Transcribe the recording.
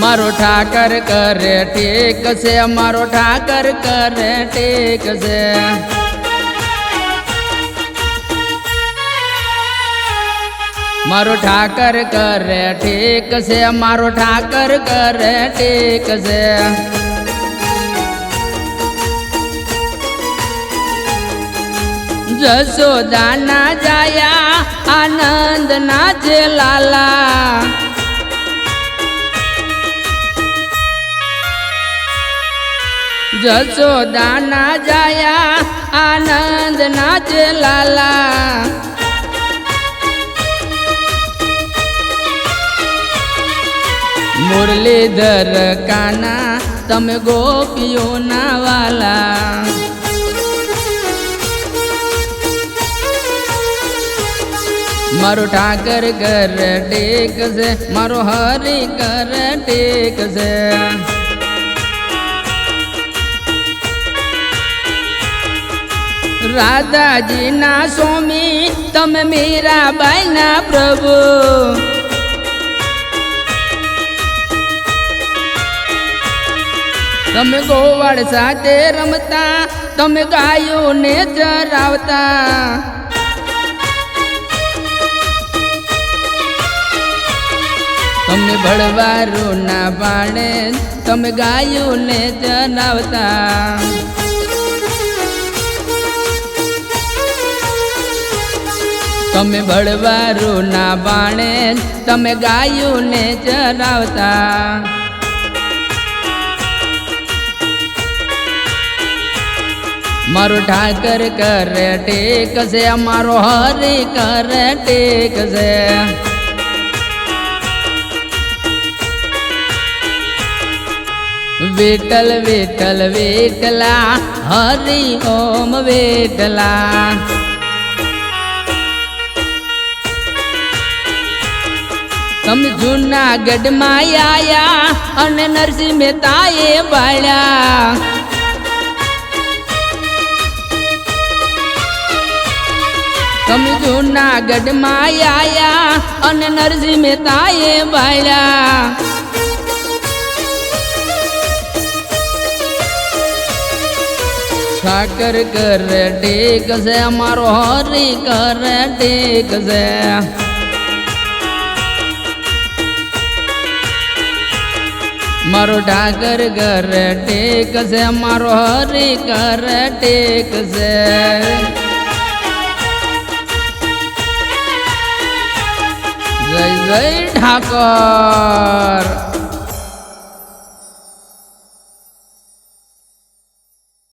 મારો ઠાકર કરે ટેક છે, મારો ઠાકર કરે ટેક છે. મારો ઠાકર કરે ટેક છે, મારો ઠાકર કરે ટેક છે. જશોદાના જાયા આનંદ નાચે લાલા. જશોદાના જાયા, આનંદ નાચે લાલા. મુરલીધર કાના, તમે ગોપીઓના વાલા. મારો ઠાકર કર ટેક છે મારો હરી કર ટેક રાધાજીના સ્વામી, તમે મીરાબાઈના પ્રભુ. તમે ગોવાળ સાથે રમતા, તમે ગાયોને ચરાવતા. તમે ભળવારો ના પાડે તમે ગાયોને ચરાવતા. તમે ભળવારો ના બાણે તમે ગાયોને ચરાવતા. મારો ઠાકર કરે ટેક છે મારો હરી કરે ટેક છે. વેટલ વેટલ, વેટલા, હરી ઓમ વિઠ્ઠલા તમે જૂનાગઢમાં આયા અને નરસિંહ મહેતાએ વાળ્યા. તમે જૂનાગઢમાં આયા અને નરસિંહ મહેતાએ વાળ્યા. ઠાકર કર ટેક છે મારો હરી કર ટેક છે મારો ડાગર ઘર ટેક છે મારો હરી ઘર ટેક છે જય જય ઠાકર.